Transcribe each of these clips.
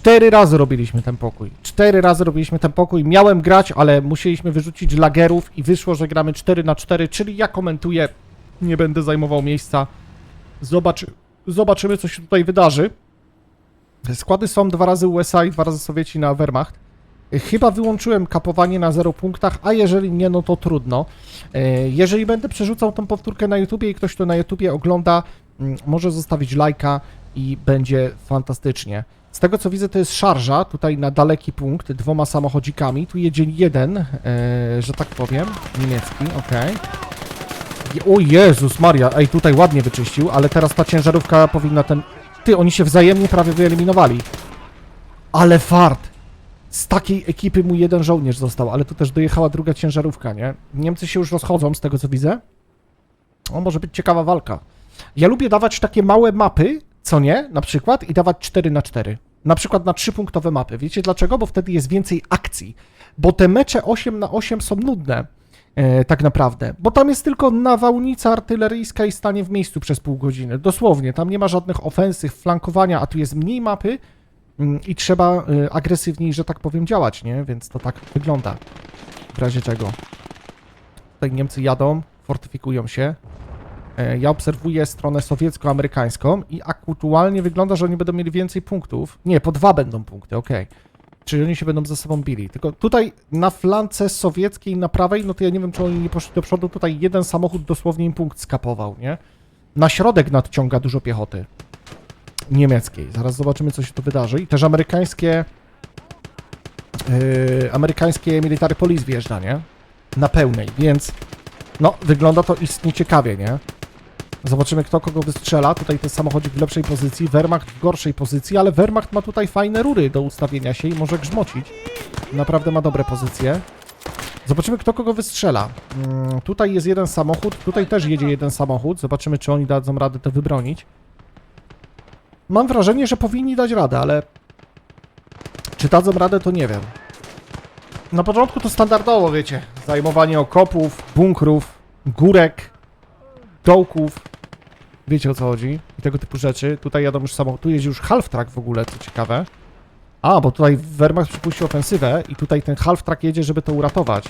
Cztery razy robiliśmy ten pokój. Cztery razy robiliśmy ten pokój. Miałem grać, ale musieliśmy wyrzucić lagerów i wyszło, że gramy 4 na 4, czyli ja komentuję. Nie będę zajmował miejsca. Zobaczy, zobaczymy, co się tutaj wydarzy. Składy są dwa razy USA i dwa razy Sowieci na Wehrmacht. Chyba wyłączyłem kapowanie na 0 punktach, a jeżeli nie, no to trudno. E, Jeżeli będę przerzucał tą powtórkę na YouTubie i ktoś to na YouTubie ogląda, mm, może zostawić lajka i będzie fantastycznie. Z tego co widzę, to jest szarża tutaj na daleki punkt dwoma samochodzikami. Tu jedzie jeden, e, że tak powiem, niemiecki, okej. Je- O Jezus Maria, ej, tutaj ładnie wyczyścił, ale teraz ta ciężarówka powinna ten... Ty, oni się wzajemnie prawie wyeliminowali. Ale fart! Z takiej ekipy mu jeden żołnierz został, ale tu też dojechała druga ciężarówka, nie? Niemcy się już rozchodzą, z tego co widzę. O, może być ciekawa walka. Ja lubię dawać takie małe mapy, co nie, na przykład, i dawać 4 na 4 Na przykład na 3-punktowe mapy. Wiecie dlaczego? Bo wtedy jest więcej akcji. Bo te mecze 8 na 8 są nudne. E, tak naprawdę. Bo tam jest tylko nawałnica artyleryjska i stanie w miejscu przez pół godziny. Dosłownie. Tam nie ma żadnych ofensyw, flankowania, a tu jest mniej mapy mm, i trzeba y, agresywniej, że tak powiem, działać, nie? Więc to tak wygląda. W razie czego. Tutaj Niemcy jadą, fortyfikują się. E, Ja obserwuję stronę sowiecko-amerykańską i aktualnie wygląda, że oni będą mieli więcej punktów. Nie, po dwa będą punkty, okej. Czyli oni się będą ze sobą bili. Tylko tutaj na flance sowieckiej, na prawej, no to ja nie wiem, czy oni nie poszli do przodu. Tutaj jeden samochód dosłownie im punkt skapował, nie? Na środek nadciąga dużo piechoty niemieckiej. Zaraz zobaczymy, co się tu wydarzy. I też amerykańskie yy, amerykańskie military police wjeżdża, nie? Na pełnej, więc no, wygląda to istnie ciekawie, nie? Zobaczymy, kto kogo wystrzela. Tutaj ten samochodzik w lepszej pozycji, Wehrmacht w gorszej pozycji, ale Wehrmacht ma tutaj fajne rury do ustawienia się i może grzmocić. Naprawdę ma dobre pozycje. Zobaczymy, kto kogo wystrzela. Mm, tutaj jest jeden samochód, tutaj też jedzie jeden samochód. Zobaczymy, czy oni dadzą radę to wybronić. Mam wrażenie, że powinni dać radę, ale czy dadzą radę, to nie wiem. Na początku to standardowo, wiecie, zajmowanie okopów, bunkrów, górek, dołków. Wiecie o co chodzi i tego typu rzeczy. Tutaj jadą już samo, tu jeździ już half-track w ogóle, co ciekawe. A, bo tutaj Wehrmacht przypuścił ofensywę i tutaj ten half-track jedzie, żeby to uratować.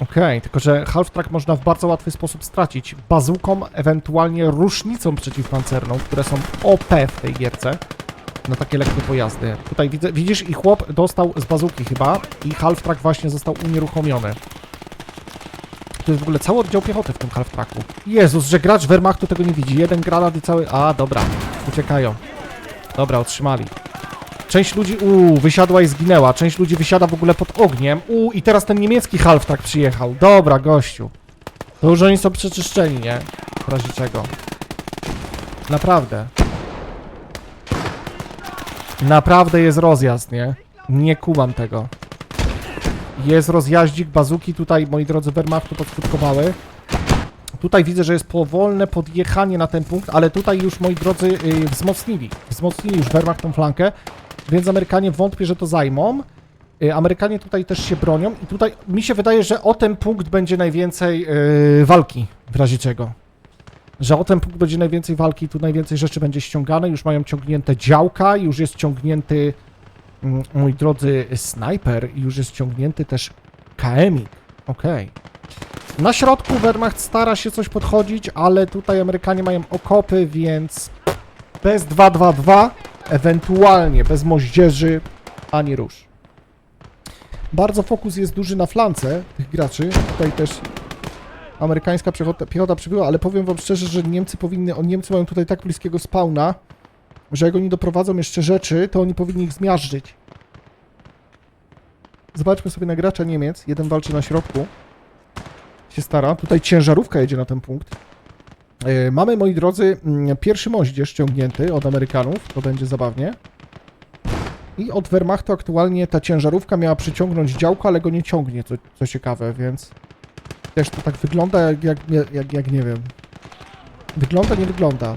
Okej, tylko że half-track można w bardzo łatwy sposób stracić. Bazuką, ewentualnie rusznicą przeciwpancerną, które są OP w tej gierce. Na takie lekkie pojazdy. Tutaj widzisz i chłop dostał z bazuki chyba i half-track właśnie został unieruchomiony. Tu jest w ogóle cały oddział piechoty w tym half-tracku. Jezus, że gracz Wehrmachtu tego nie widzi. Jeden granat i cały... A, dobra. Uciekają. Dobra, otrzymali. Część ludzi, uuu, wysiadła i zginęła. Część ludzi wysiada w ogóle pod ogniem. Uuu, i teraz ten niemiecki half-track przyjechał. Dobra, gościu. To już oni są przeczyszczeni, nie? W razie czego. Naprawdę. Naprawdę jest rozjazd, nie? Nie kumam tego. Jest rozjaździk, bazuki tutaj, moi drodzy, Wehrmachtu podskutkowały. Tutaj widzę, że jest powolne podjechanie na ten punkt, ale tutaj już, moi drodzy, yy, wzmocnili. Wzmocnili już Wehrmacht tą flankę, więc Amerykanie wątpię, że to zajmą. Yy, Amerykanie tutaj też się bronią i tutaj mi się wydaje, że o ten punkt będzie najwięcej yy, walki, w razie czego. Że o ten punkt będzie najwięcej walki, tu najwięcej rzeczy będzie ściągane, już mają ciągnięte działka, już jest ciągnięty, moi drodzy, snajper, już jest ciągnięty też KM-ik. Okej. Na środku Wehrmacht stara się coś podchodzić, ale tutaj Amerykanie mają okopy, więc bez 2-2-2, ewentualnie bez moździerzy, ani rusz. Bardzo fokus jest duży na flance tych graczy. Tutaj też amerykańska piechota, piechota przybyła, ale powiem wam szczerze, że Niemcy powinny, Niemcy mają tutaj tak bliskiego spawna, że jak oni doprowadzą jeszcze rzeczy, to oni powinni ich zmiażdżyć. Zobaczmy sobie na gracza Niemiec. Jeden walczy na środku się stara. Tutaj ciężarówka jedzie na ten punkt. E, Mamy, moi drodzy, mm, pierwszy moździerz ściągnięty od Amerykanów. To będzie zabawnie. I od Wehrmachtu aktualnie ta ciężarówka miała przyciągnąć działko, ale go nie ciągnie, co, co ciekawe, więc też to tak wygląda, jak, jak, jak, jak nie wiem. Wygląda, nie wygląda.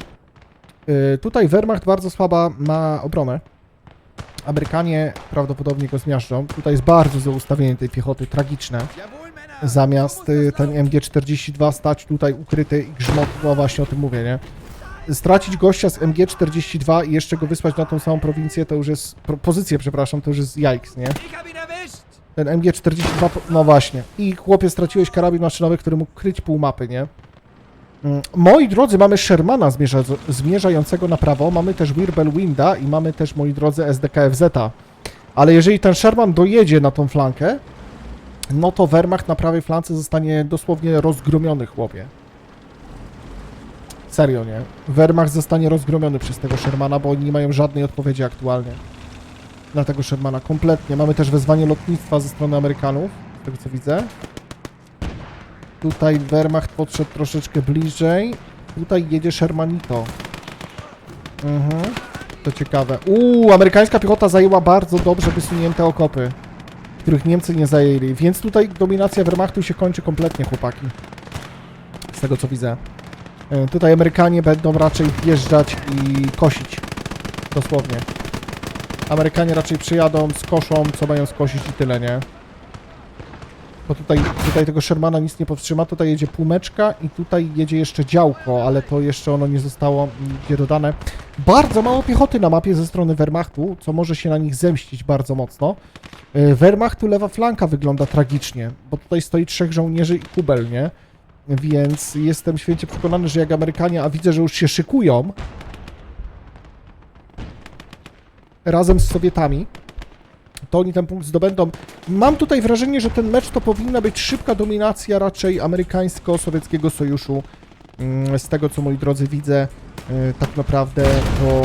E, Tutaj Wehrmacht bardzo słaba ma obronę. Amerykanie prawdopodobnie go zmiażdżą. Tutaj jest bardzo złe ustawienie tej piechoty, tragiczne zamiast y, ten MG42 stać tutaj ukryty i grzmot, no właśnie o tym mówię, nie? stracić gościa z MG42 i jeszcze go wysłać na tą samą prowincję, to już jest, pozycję, przepraszam, to już jest jajks, nie? Ten MG42, po- no właśnie. I chłopie, straciłeś karabin maszynowy, który mógł kryć pół mapy, nie? Mm, Moi drodzy, mamy Shermana zmierza, zmierzającego na prawo, mamy też Wirbelwinda i mamy też, moi drodzy, SDKFZ-a. Ale jeżeli ten Sherman dojedzie na tą flankę, no to Wehrmacht na prawej flance zostanie dosłownie rozgromiony, chłopie. Serio, nie? Wehrmacht zostanie rozgromiony przez tego Shermana, bo oni nie mają żadnej odpowiedzi aktualnie na tego Shermana kompletnie. Mamy też wezwanie lotnictwa ze strony Amerykanów, z tego co widzę. Tutaj Wehrmacht podszedł troszeczkę bliżej. Tutaj jedzie Shermanito. Mhm. To ciekawe. Uuu, amerykańska piechota zajęła bardzo dobrze wysunięte okopy, których Niemcy nie zajęli, więc tutaj dominacja Wehrmachtu się kończy kompletnie, chłopaki. Z tego co widzę. E, Tutaj Amerykanie będą raczej wjeżdżać i kosić. Dosłownie. Amerykanie raczej przyjadą, skoszą, co mają skosić i tyle, nie? Bo tutaj, tutaj tego Shermana nic nie powstrzyma, tutaj jedzie półmeczka i tutaj jedzie jeszcze działko, ale to jeszcze ono nie zostało nigdzie dodane. Bardzo mało piechoty na mapie ze strony Wehrmachtu, co może się na nich zemścić bardzo mocno. Yy, Wehrmachtu lewa flanka wygląda tragicznie, bo tutaj stoi trzech żołnierzy i kubel, nie? Więc jestem święcie przekonany, że jak Amerykanie, a widzę, że już się szykują, razem z Sowietami, to oni ten punkt zdobędą. Mam tutaj wrażenie, że ten mecz to powinna być szybka dominacja raczej amerykańsko-sowieckiego sojuszu. Mm, Z tego, co moi drodzy widzę, y, tak naprawdę to...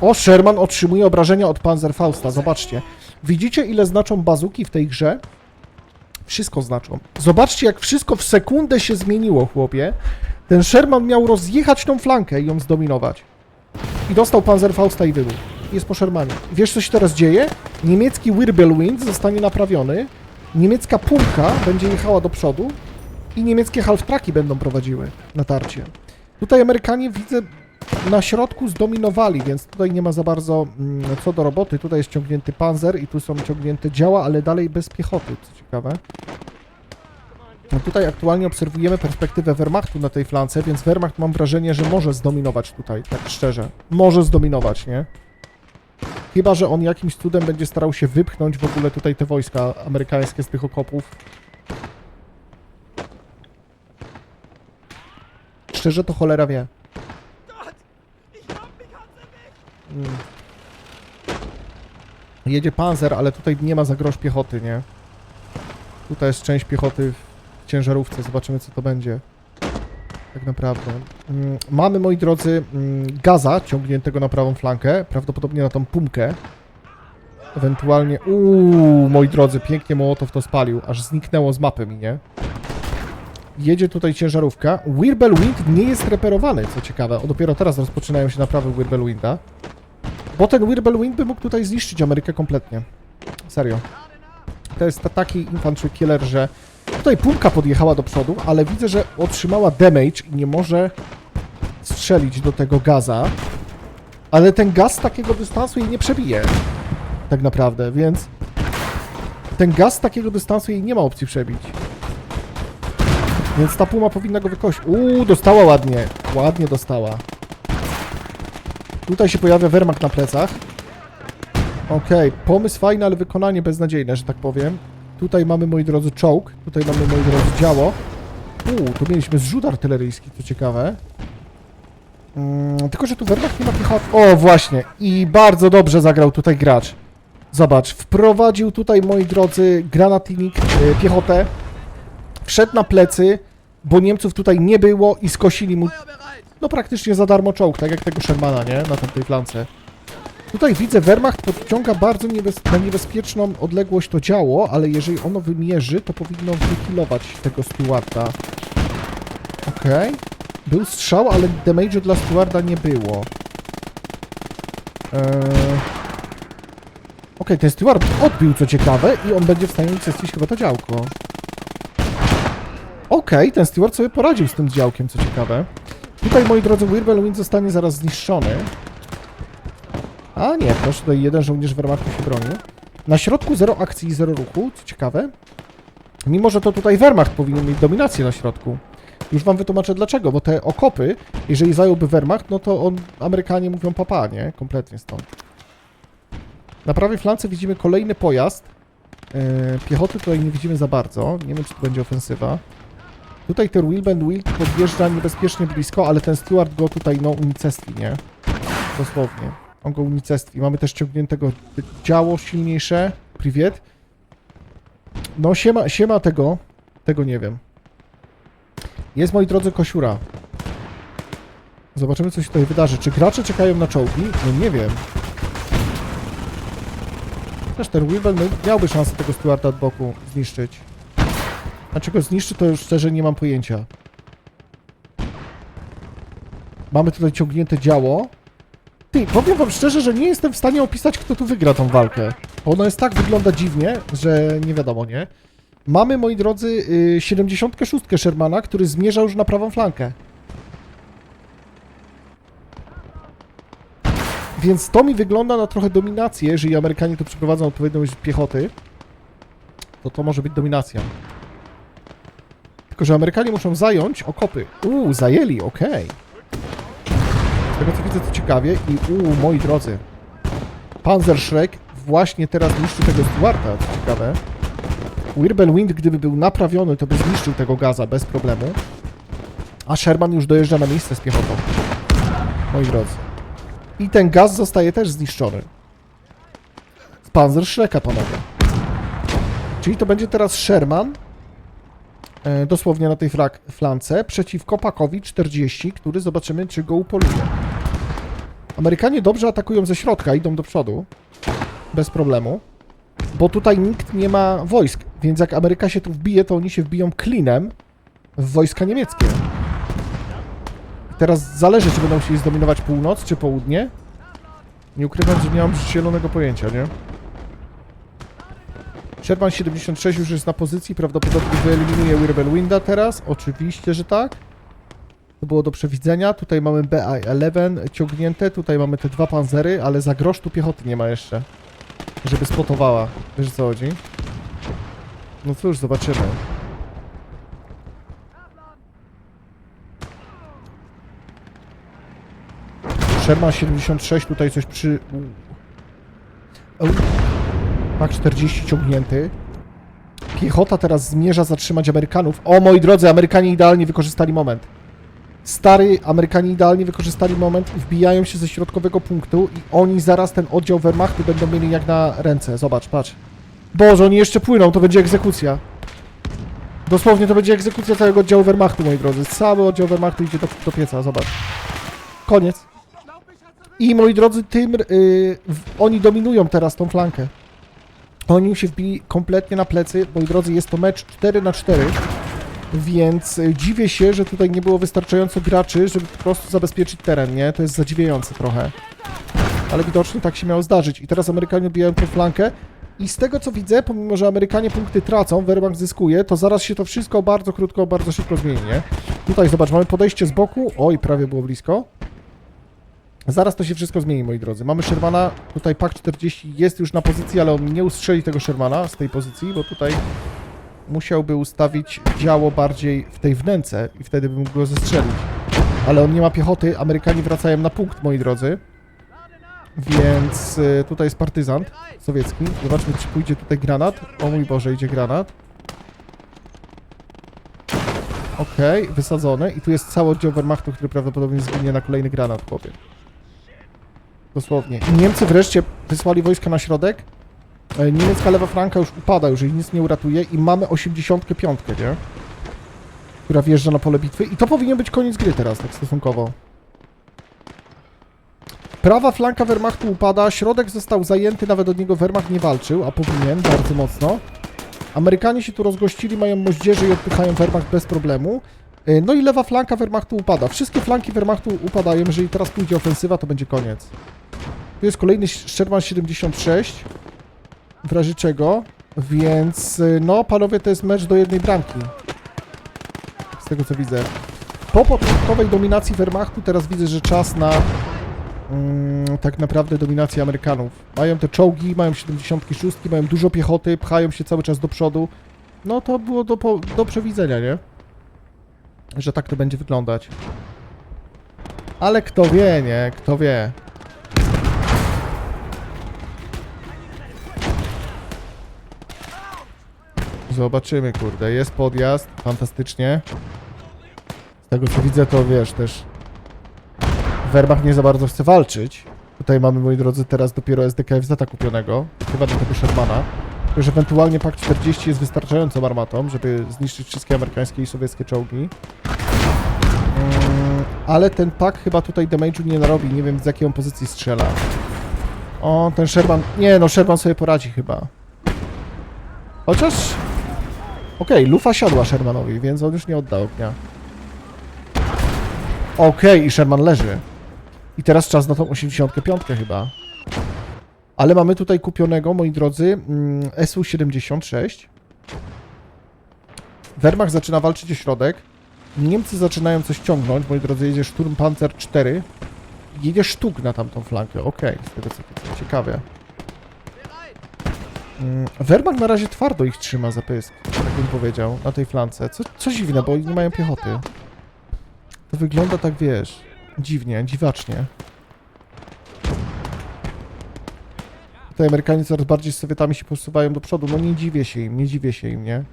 O, Sherman otrzymuje obrażenia od Panzerfausta, zobaczcie. Widzicie, ile znaczą bazuki w tej grze? Wszystko znaczą. Zobaczcie, jak wszystko w sekundę się zmieniło, chłopie. Ten Sherman miał rozjechać tą flankę i ją zdominować. I dostał Panzerfausta i wybuchł. Jest po Shermanie. Wiesz, co się teraz dzieje? Niemiecki Wirbelwind zostanie naprawiony, niemiecka Pumka będzie jechała do przodu i niemieckie half-traki będą prowadziły natarcie. Tutaj Amerykanie, widzę, na środku zdominowali, więc tutaj nie ma za bardzo mm, co do roboty. Tutaj jest ciągnięty panzer i tu są ciągnięte działa, ale dalej bez piechoty, co ciekawe. No tutaj aktualnie obserwujemy perspektywę Wehrmachtu na tej flance, więc Wehrmacht mam wrażenie, że może zdominować tutaj, tak szczerze. Może zdominować, nie? Chyba, że on jakimś cudem będzie starał się wypchnąć w ogóle tutaj te wojska amerykańskie z tych okopów. Szczerze to cholera wie. Gott! Ich hab mich hat's erwischt! Mm. Jedzie panzer, ale tutaj nie ma za grosz piechoty, nie? Tutaj jest część piechoty w ciężarówce, zobaczymy co to będzie. Tak naprawdę. Mm, Mamy, moi drodzy, mm, gaza ciągniętego na prawą flankę, prawdopodobnie na tą pumkę. Ewentualnie... Uuu, moi drodzy, pięknie Mołotow to spalił, aż zniknęło z mapy mi, nie? Jedzie tutaj ciężarówka. Wirbelwind nie jest reperowany, co ciekawe. O, dopiero teraz rozpoczynają się naprawy Wirbelwinda. Bo ten Wirbelwind by mógł tutaj zniszczyć Amerykę kompletnie. Serio. To jest ta- taki infantry killer, że tutaj pumka podjechała do przodu, ale widzę, że otrzymała damage i nie może strzelić do tego gaza. Ale ten gaz takiego dystansu jej nie przebije. Tak naprawdę, więc ten gaz takiego dystansu jej nie ma opcji przebić. Więc ta puma powinna go wykość. Uuu, dostała ładnie. Ładnie dostała. Tutaj się pojawia Wehrmacht na plecach. Okej, pomysł fajny, ale wykonanie beznadziejne, że tak powiem. Tutaj mamy, moi drodzy, czołg. Tutaj mamy, moi drodzy, działo. Uuu, tu mieliśmy zrzut artyleryjski, co ciekawe. Mm, tylko, że tu Wehrmacht nie ma piechoty. O, właśnie. I bardzo dobrze zagrał tutaj gracz. Zobacz, wprowadził tutaj, moi drodzy, granatnik, e, piechotę. Wszedł na plecy, bo Niemców tutaj nie było i skosili mu no praktycznie za darmo czołg, tak jak tego Shermana, nie? Na tamtej flance. Tutaj widzę, Wehrmacht podciąga bardzo niebez na niebezpieczną odległość to działo, ale jeżeli ono wymierzy, to powinno wykilować tego stewarda. Okej. Był strzał, ale damage'u dla stewarda nie było. Eee... Okej, ten steward odbił, co ciekawe, i on będzie w stanie unicestwić chyba to działko. Okej, ten steward sobie poradził z tym działkiem, co ciekawe. Tutaj, moi drodzy, Wirbelwind zostanie zaraz zniszczony. A nie, proszę, tutaj jeden żołnierz Wehrmachtu się bronił. Na środku zero akcji i zero ruchu, co ciekawe. Mimo, że to tutaj Wehrmacht powinien mieć dominację na środku. Już wam wytłumaczę dlaczego, bo te okopy, jeżeli zająłby Wehrmacht, no to on, Amerykanie mówią papa, nie? Kompletnie stąd. Na prawej flance widzimy kolejny pojazd. E, piechoty tutaj nie widzimy za bardzo. Nie wiem, czy to będzie ofensywa. Tutaj ten Wilbend Wild podjeżdża niebezpiecznie blisko, ale ten Steward go tutaj, no, unicestwi, nie? Dosłownie. On go. Mamy też ciągniętego działo silniejsze. Privet. No, siema, siema tego. Tego nie wiem. Jest, moi drodzy, kosiura. Zobaczymy, co się tutaj wydarzy. Czy gracze czekają na czołgi? No nie wiem. Też ten Wilbel miałby szansę tego Stewarda od boku zniszczyć. Dlaczego zniszczy, to już szczerze nie mam pojęcia. Mamy tutaj ciągnięte działo. Ty, powiem wam szczerze, że nie jestem w stanie opisać, kto tu wygra tą walkę. Ona jest tak wygląda dziwnie, że nie wiadomo, nie? Mamy, moi drodzy, y, 76 Shermana, który zmierza już na prawą flankę. Więc to mi wygląda na trochę dominację, jeżeli Amerykanie tu przeprowadzą odpowiednią ilość piechoty, to to może być dominacja. Tylko, że Amerykanie muszą zająć okopy. Uuu, zajęli, okej. Tego co widzę to ciekawie i uuu, moi drodzy. Panzerschreck właśnie teraz niszczy tego Stuarta, co ciekawe. Wirbelwind, gdyby był naprawiony, to by zniszczył tego gaza bez problemu. A Sherman już dojeżdża na miejsce z piechotą. Moi drodzy. I ten gaz zostaje też zniszczony. Z Panzerschrecka, panowie. Czyli to będzie teraz Sherman, e, dosłownie na tej flance, przeciwko Pakowi 40, który zobaczymy, czy go upoluje. Amerykanie dobrze atakują ze środka, idą do przodu. Bez problemu. Bo tutaj nikt nie ma wojsk, więc jak Ameryka się tu wbije, to oni się wbiją klinem w wojska niemieckie. Teraz zależy, czy będą chcieli zdominować północ, czy południe. Nie ukrywam, że nie mam zielonego pojęcia, nie? Sherman 76 już jest na pozycji, prawdopodobnie wyeliminuje Wirbelwinda teraz. Oczywiście, że tak. To było do przewidzenia. Tutaj mamy BI-11 ciągnięte, tutaj mamy te dwa panzery, ale za grosz tu piechoty nie ma jeszcze. Żeby spotowała. Wiesz co chodzi? No cóż, zobaczymy. Sherman 76 tutaj coś przy... Pak 40 ciągnięty. Piechota teraz zmierza zatrzymać Amerykanów. O moi drodzy, Amerykanie idealnie wykorzystali moment. Stary, Amerykanie idealnie wykorzystali moment i wbijają się ze środkowego punktu i oni zaraz ten oddział Wehrmachtu będą mieli jak na ręce. Zobacz, patrz. Boże, oni jeszcze płyną, to będzie egzekucja. Dosłownie to będzie egzekucja całego oddziału Wehrmachtu, moi drodzy. Cały oddział Wehrmachtu idzie do, do pieca, zobacz. Koniec. I moi drodzy, tym y, w, oni dominują teraz tą flankę. Oni się wbili kompletnie na plecy. Moi drodzy, jest to mecz 4 na 4 więc y, dziwię się, że tutaj nie było wystarczająco graczy, żeby po prostu zabezpieczyć teren, nie? To jest zadziwiające trochę. Ale widocznie tak się miało zdarzyć. I teraz Amerykanie odbijają tę flankę. I z tego co widzę, pomimo że Amerykanie punkty tracą, Wehrmacht zyskuje, to zaraz się to wszystko bardzo krótko, bardzo szybko zmieni, nie? Tutaj zobacz, mamy podejście z boku. Oj, prawie było blisko. Zaraz to się wszystko zmieni, moi drodzy. Mamy Shermana, tutaj PAK 40 jest już na pozycji, ale on nie ustrzeli tego Shermana z tej pozycji, bo tutaj musiałby ustawić działo bardziej w tej wnęce i wtedy bym mógł go zestrzelić. Ale on nie ma piechoty, Amerykanie wracają na punkt, moi drodzy. Więc y, tutaj jest partyzant sowiecki. Zobaczmy, czy pójdzie tutaj granat. O mój Boże, idzie granat. Okej, wysadzony. I tu jest cały oddział Wehrmachtu, który prawdopodobnie zginie na kolejny granat, chłopie. Dosłownie. Niemcy wreszcie wysłali wojska na środek. E, Niemiecka lewa franka już upada, już jej nic nie uratuje i mamy 85, nie? Która wjeżdża na pole bitwy i to powinien być koniec gry teraz, tak stosunkowo. Prawa flanka Wehrmachtu upada, środek został zajęty, nawet od niego Wehrmacht nie walczył, a powinien bardzo mocno. Amerykanie się tu rozgościli, mają moździerzy i odpychają Wehrmacht bez problemu. E, No i lewa flanka Wehrmachtu upada. Wszystkie flanki Wehrmachtu upadają, jeżeli teraz pójdzie ofensywa, to będzie koniec. Tu jest kolejny Sherman 76 w razie czego, więc y, no panowie to jest mecz do jednej bramki. Z tego co widzę. Po początkowej dominacji Wehrmachtu teraz widzę, że czas na mm, tak naprawdę dominację Amerykanów. Mają te czołgi, mają 76, mają dużo piechoty, pchają się cały czas do przodu. No to było do, do przewidzenia, nie? że tak to będzie wyglądać. Ale kto wie, nie? Kto wie. Zobaczymy, kurde. Jest podjazd, fantastycznie. Z tego co widzę, to wiesz, też Werbach nie za bardzo chce walczyć. Tutaj mamy, moi drodzy, teraz dopiero SDKFZ kupionego, chyba do tego Shermana. Że ewentualnie PAK 40 jest wystarczającą armatą, żeby zniszczyć wszystkie amerykańskie i sowieckie czołgi. Mm, ale ten PAK chyba tutaj damage'u nie narobi, nie wiem z jakiej on pozycji strzela. O, ten Sherman... Nie, no Sherman sobie poradzi chyba. Chociaż... Okej, lufa siadła Shermanowi, więc on już nie odda ognia. Okej, i Sherman leży. I teraz czas na tą 85 chyba. Ale mamy tutaj kupionego, moi drodzy, mm, SU-76. Wehrmacht zaczyna walczyć o środek. Niemcy zaczynają coś ciągnąć, moi drodzy, jedzie Sturmpanzer 4. Jedzie sztuk na tamtą flankę, okej, z tego co widzę, ciekawe. Mm, Wehrmacht na razie twardo ich trzyma za pysk, tak bym powiedział, na tej flance. Co, co dziwne, bo oni nie mają piechoty. To wygląda tak, wiesz, dziwnie, dziwacznie. Tutaj Amerykanie coraz bardziej z Sowietami się posuwają do przodu. No nie dziwię się im, nie dziwię się im, nie?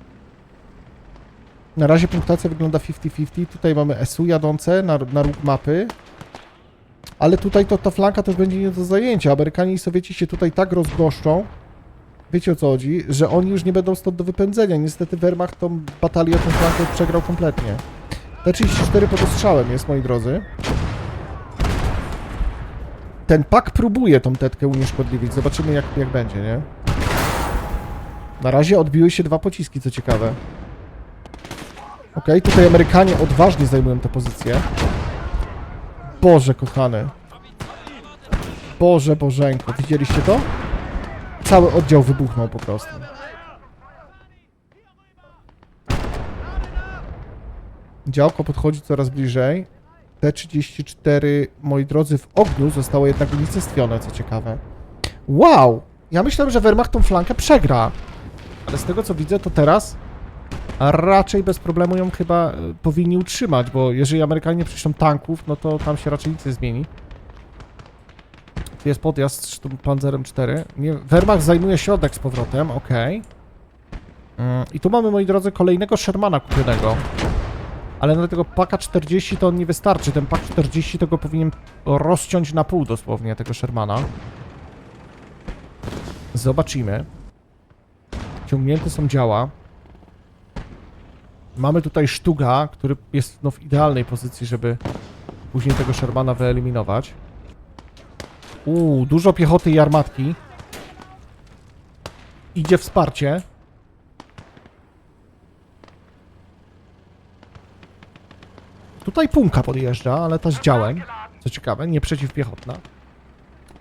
Na razie punktacja wygląda 50-50. Tutaj mamy SU jadące na, na róg mapy. Ale tutaj to ta flanka też będzie nie do zajęcia. Amerykanie i Sowieci się tutaj tak rozgoszczą. Wiecie o co chodzi? Że oni już nie będą stąd do wypędzenia. Niestety Wehrmacht tą batalię, tą flankę przegrał kompletnie. T-34 pod ostrzałem jest, moi drodzy. Ten pak próbuje tą tetkę unieszkodliwić. Zobaczymy, jak, jak będzie, nie? Na razie odbiły się dwa pociski, co ciekawe. Okej, tutaj Amerykanie odważnie zajmują tę pozycję. Boże, kochany. Boże, Bożenko. Widzieliście to? Cały oddział wybuchnął po prostu. Działko podchodzi coraz bliżej. T-34, moi drodzy, w ogniu zostało jednak unicestwione, co ciekawe. Wow! Ja myślałem, że Wehrmacht tą flankę przegra. Ale z tego co widzę, to teraz raczej bez problemu ją chyba e, powinni utrzymać, bo jeżeli Amerykanie przyślą tanków, no to tam się raczej nic nie zmieni. Tu jest podjazd z Panzerem 4. Nie, Wehrmacht zajmuje środek z powrotem, okej. Mm, I tu mamy, moi drodzy, kolejnego Shermana kupionego. Ale na tego paka 40 to on nie wystarczy. Ten pak 40 to go powinien rozciąć na pół dosłownie, tego Shermana. Zobaczymy. Ciągnięte są działa. Mamy tutaj Sztuga, który jest no, w idealnej pozycji, żeby później tego Shermana wyeliminować. Uuu, dużo piechoty i armatki. Idzie wsparcie. Tutaj Punka podjeżdża, ale ta z działem. Co ciekawe, nie przeciwpiechotna.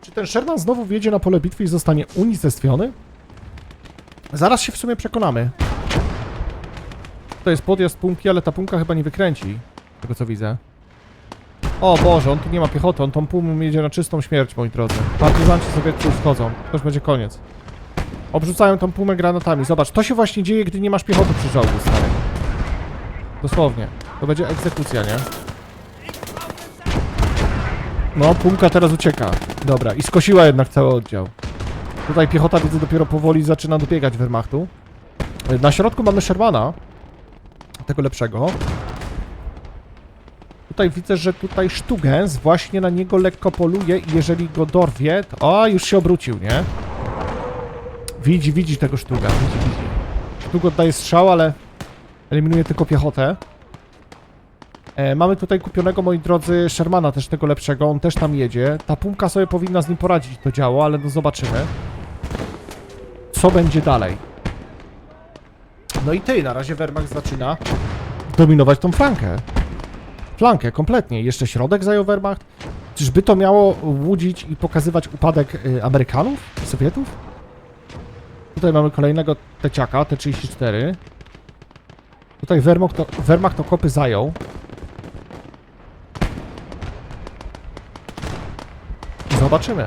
Czy ten Sherman znowu wjedzie na pole bitwy i zostanie unicestwiony? Zaraz się w sumie przekonamy. To jest podjazd Punki, ale ta Punka chyba nie wykręci. z Tego co widzę. O Boże, on tu nie ma piechoty, on tą pumą jedzie na czystą śmierć, moi drodzy. Partyzanci sobie tu wchodzą. To już będzie koniec. Obrzucają tą pumę granatami. Zobacz, to się właśnie dzieje, gdy nie masz piechoty przy czołgu, stary. Dosłownie. To będzie egzekucja, nie? No, Pumka teraz ucieka. Dobra, i skosiła jednak cały oddział. Tutaj piechota, widzę, dopiero powoli zaczyna dobiegać Wehrmachtu. Na środku mamy Shermana. Tego lepszego. Tutaj widzę, że tutaj Sztugens właśnie na niego lekko poluje i jeżeli go dorwie, to... O, już się obrócił, nie? Widzi, widzi tego Sztuga, widzi, widzi. Sztug oddaje strzał, ale eliminuje tylko piechotę. E, mamy tutaj kupionego, moi drodzy, Shermana też tego lepszego, on też tam jedzie. Ta pumka sobie powinna z nim poradzić to działo, ale no zobaczymy. Co będzie dalej? No i ty, na razie Wehrmacht zaczyna dominować tą flankę. Flankę, kompletnie. Jeszcze środek zajął Wehrmacht. Czyżby to miało łudzić i pokazywać upadek y, Amerykanów? Sowietów? Tutaj mamy kolejnego teciaka, T-34. Tutaj Wehrmacht, to, Wehrmacht okopy zajął. Zobaczymy.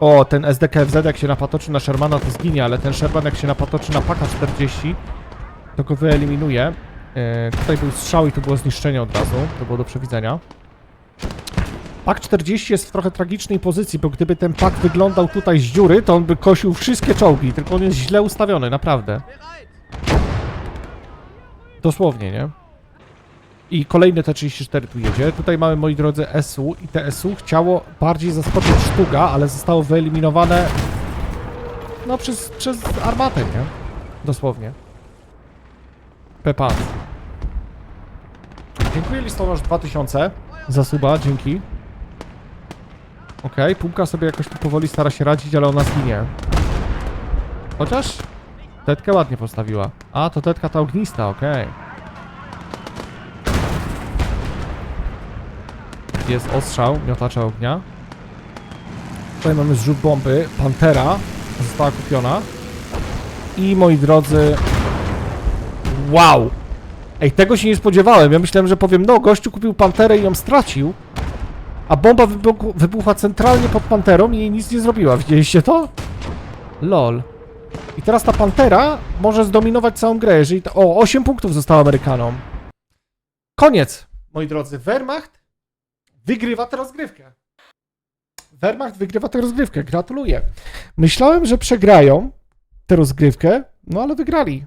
O, ten SDKFZ jak się napatoczy na Shermana to zginie, ale ten Sherman jak się napatoczy na Paka 40 to go wyeliminuje. E, tutaj był strzał i tu było zniszczenie od razu. To było do przewidzenia. Pak 40 jest w trochę tragicznej pozycji, bo gdyby ten pak wyglądał tutaj z dziury, to on by kosił wszystkie czołgi, tylko on jest źle ustawiony, naprawdę. Dosłownie, nie? I kolejny T-34 tu jedzie. Tutaj mamy, moi drodzy, SU i TSU chciało bardziej zaskoczyć sztuga, ale zostało wyeliminowane no przez, przez armatę, nie? Dosłownie. Pepas. Dziękuję listonosz 2000 za suba, dzięki. Okej, Pumka sobie jakoś tu powoli stara się radzić, ale ona zginie. Chociaż tetkę ładnie postawiła. A, to tetka ta ognista, okej. Jest ostrzał miotacza ognia. Tutaj mamy zrzut bomby. Pantera została kupiona. I moi drodzy... Wow! Ej, tego się nie spodziewałem. Ja myślałem, że powiem, no, gościu kupił Panterę i ją stracił. A bomba wybuch wybuchła centralnie pod Panterą i jej nic nie zrobiła. Widzieliście to? Lol. I teraz ta Pantera może zdominować całą grę, jeżeli... O, 8 punktów zostało Amerykanom. Koniec, moi drodzy. Wehrmacht wygrywa tę rozgrywkę. Wehrmacht wygrywa tę rozgrywkę. Gratuluję. Myślałem, że przegrają tę rozgrywkę, no ale wygrali.